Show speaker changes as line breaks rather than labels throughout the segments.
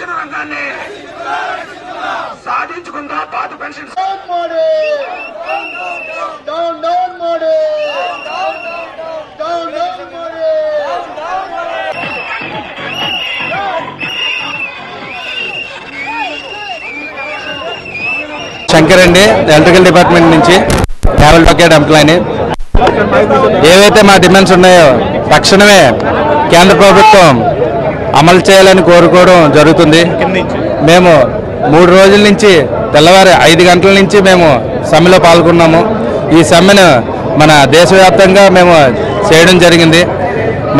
రక్షణ రంగాన్ని సాధించుకుందా పాత పెన్షన్
శంకర్ అండి ఎలక్ట్రికల్ డిపార్ట్మెంట్ నుంచి ట్రావెల్ టాకెట్ ఎంప్లాయీని. ఏవైతే మా డిమాండ్స్ ఉన్నాయో తక్షణమే కేంద్ర ప్రభుత్వం అమలు చేయాలని కోరుకోవడం జరుగుతుంది. మేము మూడు రోజుల నుంచి తెల్లవారి ఐదు గంటల నుంచి మేము సమ్మెలో పాల్గొన్నాము. ఈ సమ్మెను మన దేశవ్యాప్తంగా మేము చేయడం జరిగింది.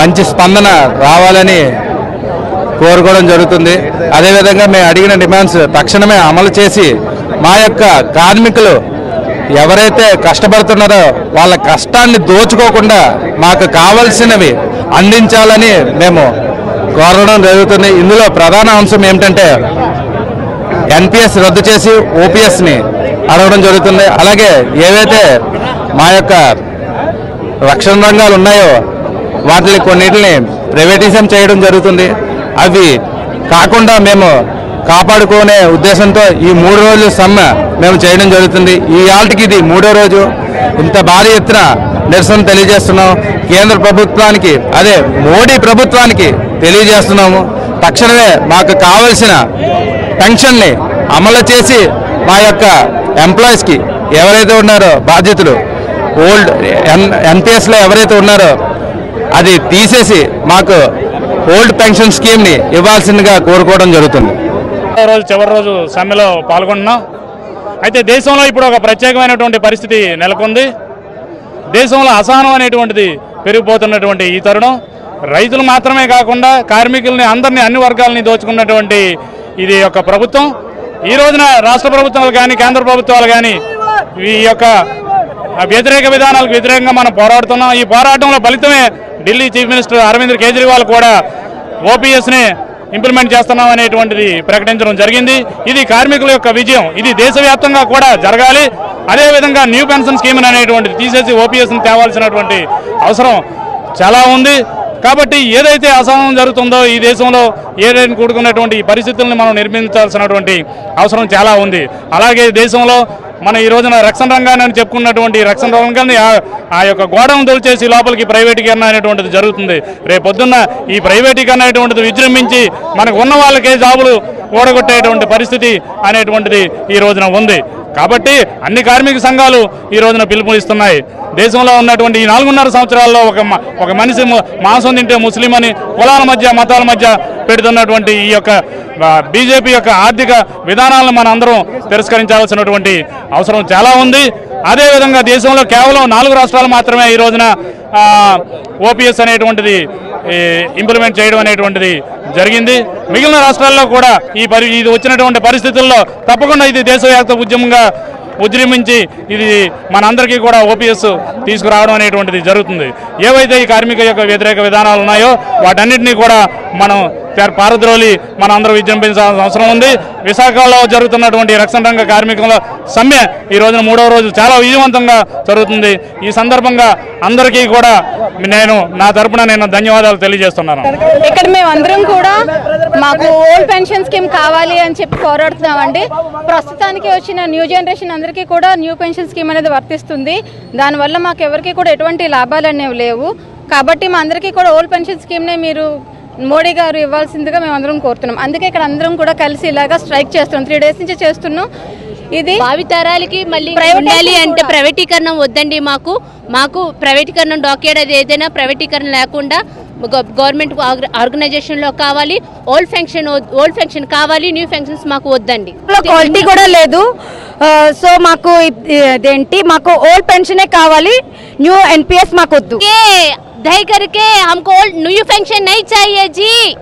మంచి స్పందన రావాలని కోరుకోవడం జరుగుతుంది. అదేవిధంగా మేము అడిగిన డిమాండ్స్ తక్షణమే అమలు చేసి మా యొక్క కార్మికులు ఎవరైతే కష్టపడుతున్నారో వాళ్ళ కష్టాన్ని దోచుకోకుండా మాకు కావలసినవి అందించాలని మేము కోరడం జరుగుతుంది. ఇందులో ప్రధాన అంశం ఏమిటంటే ఎన్పిఎస్ రద్దు చేసి ఓపీఎస్ని అడగడం జరుగుతుంది. అలాగే ఏవైతే మా యొక్క రక్షణ రంగాలు ఉన్నాయో వాటిని కొన్నిటిని ప్రైవేటిజం చేయడం జరుగుతుంది. అవి కాకుండా మేము కాపాడుకునే ఉద్దేశంతో ఈ మూడు రోజుల సమ్మె మేము చేయడం జరుగుతుంది. ఈ ఆల్టికి ఇది మూడో రోజు. ఇంత భారీ ఎత్తున నిరసన తెలియజేస్తున్నాం. కేంద్ర ప్రభుత్వానికి అదే మోడీ ప్రభుత్వానికి తెలియజేస్తున్నాము. తక్షణమే మాకు కావలసిన పెన్షన్ని అమలు చేసి మా యొక్క ఎంప్లాయీస్కి ఎవరైతే ఉన్నారో బాధ్యతలు ఓల్డ్ ఎన్ ఎన్పిఎస్లో ఎవరైతే ఉన్నారో అది తీసేసి మాకు ఓల్డ్ పెన్షన్ స్కీమ్ని ఇవ్వాల్సిందిగా కోరుకోవడం జరుగుతుంది.
రోజు చివరి రోజు సమ్మెలో పాల్గొంటున్నాం అయితే దేశంలో ఇప్పుడు ఒక ప్రత్యేకమైనటువంటి పరిస్థితి నెలకొంది. దేశంలో అసహనం అనేటువంటిది పెరిగిపోతున్నటువంటి ఈ తరుణం. రైతులు మాత్రమే కాకుండా కార్మికుల్ని అందరినీ అన్ని వర్గాలని దోచుకున్నటువంటి ఇది యొక్క ప్రభుత్వం. ఈ రోజున రాష్ట్ర ప్రభుత్వాలు కానీ కేంద్ర ప్రభుత్వాలు కానీ ఈ యొక్క వ్యతిరేక విధానాలకు వ్యతిరేకంగా మనం పోరాడుతున్నాం. ఈ పోరాటంలో ఫలితమే ఢిల్లీ చీఫ్ మినిస్టర్ అరవింద్ కేజ్రీవాల్ కూడా ఓపీఎస్ని ఇంప్లిమెంట్ చేస్తున్నాం అనేటువంటిది ప్రకటించడం జరిగింది. ఇది కార్మికుల యొక్క విజయం. ఇది దేశవ్యాప్తంగా కూడా జరగాలి. అదేవిధంగా న్యూ పెన్షన్ స్కీమ్ అనేటువంటిది తీసేసి ఓపీఎస్ని తేవాల్సినటువంటి అవసరం చాలా ఉంది. కాబట్టి ఏదైతే అసహనం జరుగుతుందో ఈ దేశంలో ఏదైనా కూడుకున్నటువంటి ఈ పరిస్థితులను మనం నిర్మించాల్సినటువంటి అవసరం చాలా ఉంది. అలాగే దేశంలో మన ఈ రోజున రక్షణ రంగాన్ని చెప్పుకున్నటువంటి రక్షణ రంగాన్ని ఆ- ఆ యొక్క గోడను తొలిచేసి లోపలికి ప్రైవేటీకరణ అనేటువంటిది జరుగుతుంది. రేపు పొద్దున్న ఈ ప్రైవేటీకరణ అనేటువంటిది విజృంభించి మనకు ఉన్న వాళ్ళకే జాబులు ఓడగొట్టేటువంటి పరిస్థితి అనేటువంటిది ఈ రోజున ఉంది. కాబట్టి అన్ని కార్మిక సంఘాలు ఈ రోజున పిలుపునిస్తున్నాయి. దేశంలో ఉన్నటువంటి ఈ నాలుగున్నర సంవత్సరాల్లో ఒక ఒక మనిషి మాంసం తింటే ముస్లిం అని కులాల మధ్య మతాల మధ్య పెడుతున్నటువంటి ఈ యొక్క బీజేపీ యొక్క ఆర్థిక విధానాలను మన అందరం తిరస్కరించాల్సినటువంటి అవసరం చాలా ఉంది. అదేవిధంగా దేశంలో కేవలం నాలుగు రాష్ట్రాలు మాత్రమే ఈ రోజున ఓపీఎస్ అనేటువంటిది ఇంప్లిమెంట్ చేయడం అనేటువంటిది జరిగింది. మిగిలిన రాష్ట్రాల్లో కూడా ఈ పరి ఇది వచ్చినటువంటి పరిస్థితుల్లో తప్పకుండా ఇది దేశవ్యాప్త ఉద్యమంగా ఉద్యమించి ఇది మనందరికీ కూడా ఓపీఎస్ తీసుకురావడం అనేటువంటిది జరుగుతుంది. ఏవైతే ఈ కార్మిక యొక్క వ్యతిరేక విధానాలు ఉన్నాయో వాటన్నిటినీ కూడా మనం పారద్రోలి మన అందరూ విజృంభించాల్సిన అవసరం ఉంది. విశాఖలో జరుగుతున్నటువంటి రక్షణ రంగ కార్మికుల సమ్మె ఈ రోజున మూడవ రోజు చాలా విజయవంతంగా జరుగుతుంది. ఈ సందర్భంగా అందరికీ కూడా నేను నా తరపున నేను ధన్యవాదాలు తెలియజేస్తున్నాను.
ఇక్కడ మేము అందరం కూడా మాకు ఓల్డ్ పెన్షన్ స్కీమ్ కావాలి అని చెప్పి పోరాడుతున్నామండి. ప్రస్తుతానికి వచ్చిన న్యూ జనరేషన్ అందరికీ కూడా న్యూ పెన్షన్ స్కీమ్ అనేది వర్తిస్తుంది. దానివల్ల మాకు ఎవరికి కూడా ఎటువంటి లాభాలు అనేవి లేవు. కాబట్టి మా అందరికీ కూడా ఓల్డ్ పెన్షన్ స్కీమ్నే మీరు మోడీ గారు ఇవ్వాల్సిందిగా మేము అందరం కోరుతున్నాం. అందుకే ఇక్కడ అందరం కూడా కలిసి ఇలాగా స్ట్రైక్ చేస్తున్నాం. త్రీ డేస్ నుంచి చేస్తున్నాం. ఇది
భావితరాలకి మళ్ళీ ఉండాలి అంటే. ప్రైవేటీకరణ వద్దండి మాకు. మాకు ప్రైవేటీకరణ డాక్యుమెంట్ అది ఏదైనా ప్రైవేటీకరణ లేకుండా గవర్నమెంట్ ఆర్గ- ఆర్గనైజేషన్లో కావాలి. ఓల్డ్ ఫంక్షన్ ఓల్డ్ ఫంక్షన్ కావాలి. న్యూ ఫంక్షన్స్ మాకు వద్దండి.
క్వాలిటీ కూడా లేదు. సో మాకు ఇదేంటి? మాకు ఓల్డ్ పెన్షనే కావాలి. న్యూ ఎన్పిఎస్ మాకు వద్దు
दही करके हमको न्यू फ़ंक्शन नहीं चाहिए जी।